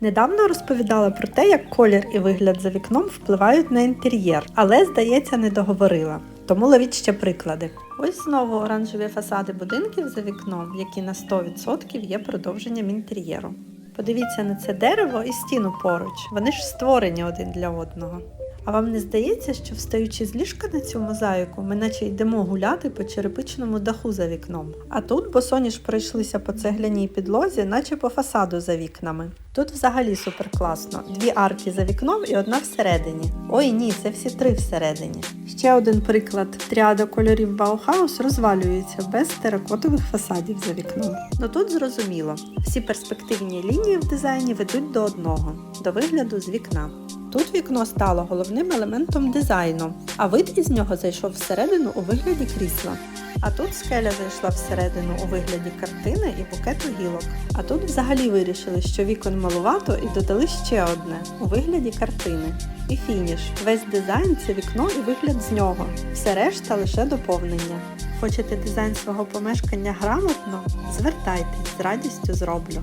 Недавно розповідала про те, як колір і вигляд за вікном впливають на інтер'єр, але, здається, не договорила. Тому ловіть ще приклади. Ось знову оранжеві фасади будинків за вікном, які на 100% є продовженням інтер'єру. Подивіться на це дерево і стіну поруч. Вони ж створені один для одного. А вам не здається, що встаючи з ліжка на цю мозаїку, ми наче йдемо гуляти по черепичному даху за вікном. А тут босоніж пройшлися по цегляній підлозі, наче по фасаду за вікнами. Тут взагалі супер класно. Дві арки за вікном і одна всередині. Ой ні, це всі три всередині. Ще один приклад: тріада кольорів Баухаус розвалюється без теракотових фасадів за вікном. Ну тут зрозуміло, всі перспективні лінії в дизайні ведуть до одного до вигляду з вікна. Тут вікно стало головним елементом дизайну, а вид із нього зайшов всередину у вигляді крісла. А тут скеля зайшла всередину у вигляді картини і букету гілок. А тут взагалі вирішили, що вікон малувато і додали ще одне у вигляді картини. І фініш. Весь дизайн це вікно і вигляд з нього. Все решта лише доповнення. Хочете дизайн свого помешкання грамотно? Звертайтесь, з радістю зроблю.